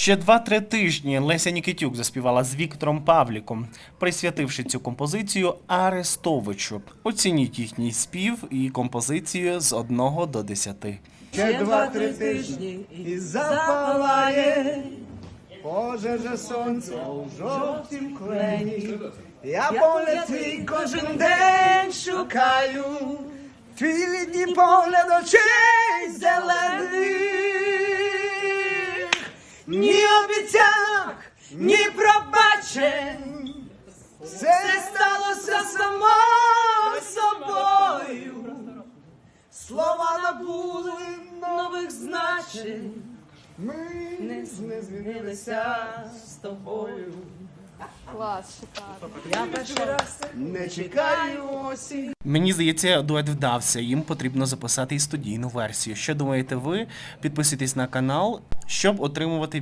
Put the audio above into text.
Ще два-три тижні Леся Нікітюк заспівала з Віктором Павліком, присвятивши цю композицію Арестовичу. Оцініть їхній спів і композицію з 1 до 10. Ще два-три тижні і запалає пожежа сонця у жовтім клені. Я погляд твій кожен день шукаю, твій літній погляд очей обіцянок, ні пробачень. Все сталося само собою. Слова набули нових значень. Ми не змінилися з тобою. Клас, шикарно. Я перший раз не чекаю осінь. Мені здається, дует вдався. Їм потрібно записати і студійну версію. Що думаєте ви? Підписуйтесь на канал, щоб отримувати